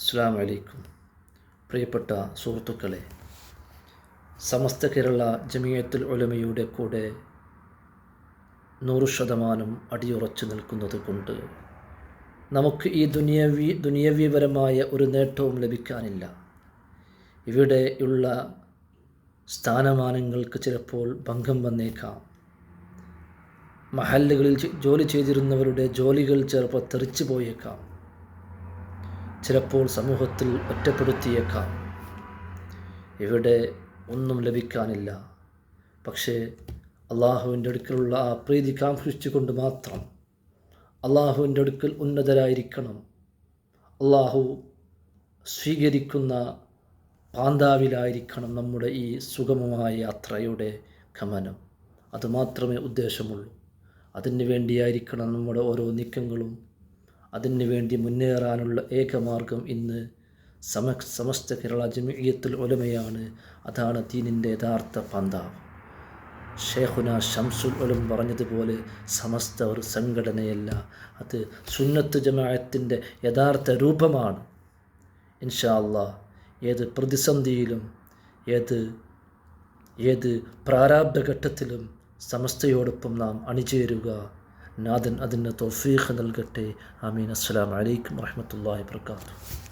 അസ്സാം വലൈക്കും പ്രിയപ്പെട്ട സുഹൃത്തുക്കളെ സമസ്ത കേരള ജമിയത്തുൽ ഒലമയുടെ കൂടെ നൂറ് ശതമാനം അടിയുറച്ചു നിൽക്കുന്നത് കൊണ്ട് നമുക്ക് ഈ ദുനിയവി ദുനിയവിപരമായ ഒരു നേട്ടവും ലഭിക്കാനില്ല. ഇവിടെയുള്ള സ്ഥാനമാനങ്ങൾക്ക് ചിലപ്പോൾ ഭംഗം വന്നേക്കാം. മഹല്ലുകളിൽ ജോലി ചെയ്തിരുന്നവരുടെ ജോലികൾ ചിലപ്പോൾ തെറിച്ചു പോയേക്കാം. ചിലപ്പോൾ സമൂഹത്തിൽ ഒറ്റപ്പെടുത്തിയേക്കാം. ഇവിടെ ഒന്നും ലഭിക്കാനില്ല. പക്ഷേ അള്ളാഹുവിന്റെ അടുക്കലുള്ള ആ പ്രീതി കാംക്ഷിച്ചുകൊണ്ട് മാത്രം അള്ളാഹുവിന്റെ അടുക്കൽ ഉന്നതരായിരിക്കണം. അള്ളാഹു സ്വീകരിക്കുന്ന പാന്താവിലായിരിക്കണം നമ്മുടെ ഈ സുഗമമായ യാത്രയുടെ ഗമനം. അതുമാത്രമേ ഉദ്ദേശമുള്ളൂ. അതിന് വേണ്ടിയായിരിക്കണം നമ്മുടെ ഓരോ നീക്കങ്ങളും അതിനു വേണ്ടി മുന്നേറാനുള്ള ഏകമാർഗം ഇന്ന് സമ സമസ്ത കേരള ജമിയത്തുൽ ഒലമയാണ് അതാണ് ദീനിന്റെ യഥാർത്ഥ പന്താവ് ഷേഖുന ഷംസുൽ ഒലം പറഞ്ഞതുപോലെ സമസ്ത ഒരു സംഘടനയല്ല. അത് സുന്നത്ത് ജമാഅത്തിന്റെ യഥാർത്ഥ രൂപമാണ്. ഇൻഷാ അള്ളാ ഏത് പ്രതിസന്ധിയിലും ഏത് ഏത് പ്രാരാബ്ധഘട്ടത്തിലും സമസ്തയോടൊപ്പം നാം അണിചേരുക. നാഥൻ അതിന് തോഫീഖ് നൽകട്ടെ. ആമീൻ. അസ്സലാം അലൈക്കും വറഹമത്തല്ലാ വാത്തു